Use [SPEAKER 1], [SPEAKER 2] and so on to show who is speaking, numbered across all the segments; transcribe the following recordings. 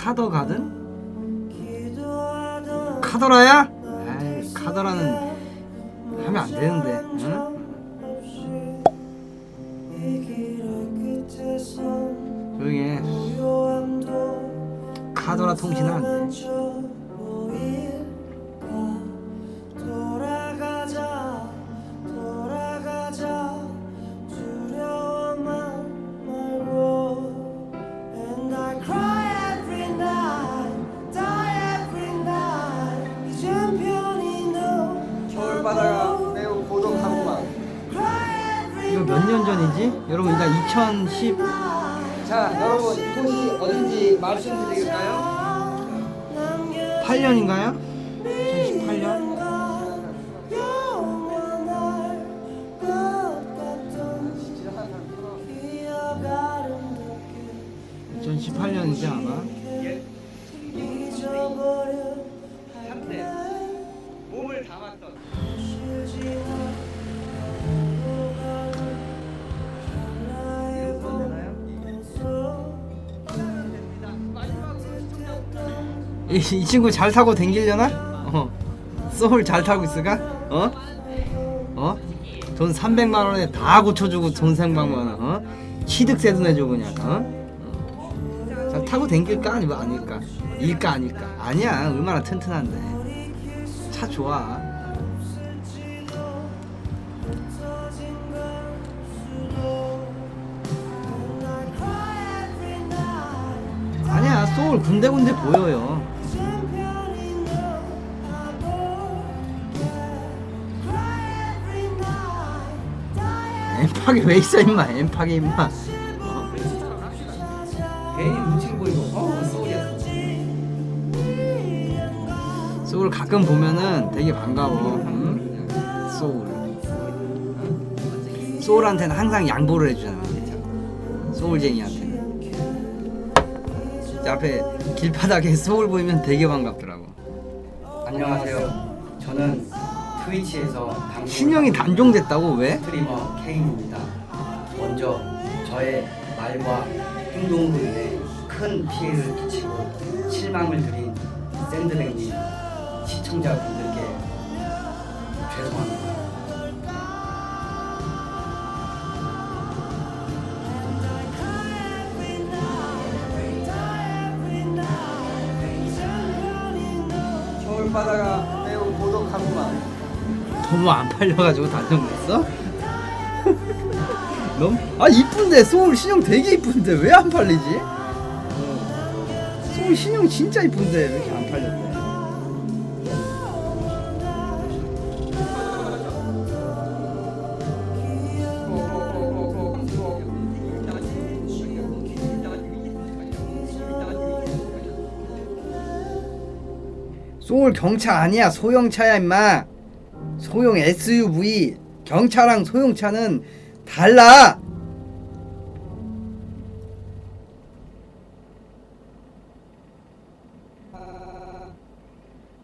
[SPEAKER 1] 카더 가든? 카더라야? 아이 카더라는 하면 안 되는데 응? 조용히 해 카더라 통신은 안 돼 년 전이지? 여러분 일단 2010 자 여러분 이곳이 어딘지 말씀드릴까요? 8년인가요? 2018년?
[SPEAKER 2] 영원할 것 같던 기억 아름답게
[SPEAKER 1] 2018년이지 아마
[SPEAKER 2] 잊어버려
[SPEAKER 1] 한때 몸을 담았던 이, 이 친구 잘 타고 댕기려나? 어. 소울 잘 타고 있을까? 어? 어? 돈 300만 원에 다 고쳐주고 돈 300만 원. 어? 취득세도 내주고 그냥. 어? 어. 잘 타고 댕길까 아니면 아닐까? 일까 아닐까? 아니야. 얼마나 튼튼한데. 차 좋아. 아니야. 소울 군데군데 보여요. 엠팍이 왜 있어 임마 엠팍이 임마 어? 괜히 뭉친 보이고 어 소울이야 소울 가끔 보면은 되게 반가워 응? 소울 응? 소울한테는 항상 양보를 해주잖아 소울쟁이한테는 저 앞에 길바닥에 소울 보이면 되게 반갑더라고
[SPEAKER 3] 안녕하세요. 저는 트위치에서 방송을
[SPEAKER 1] 신형이
[SPEAKER 3] 하고
[SPEAKER 1] 단종됐다고 왜?
[SPEAKER 3] 스트리머 케인입니다. 먼저 저의 말과 행동으로 인해 큰 피해를 끼치고 실망을 드린 샌드백님 시청자분들께 죄송합니다.
[SPEAKER 1] 겨울바다가 매우 고독하구만 너무 안 팔려가지고 단종됐어? 너무 아 이쁜데 소울 신형 되게 이쁜데 왜 안 팔리지? 어. 소울 신형 진짜 이쁜데 왜 이렇게 안 팔렸대? 소울 경차 아니야 소형차야 임마 소형 SUV 경차랑 소형차는 달라.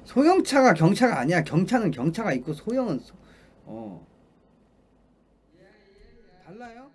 [SPEAKER 1] 소형차가 경차가 아니야. 경차는 경차가 있고 소형은 소... 어. 달라요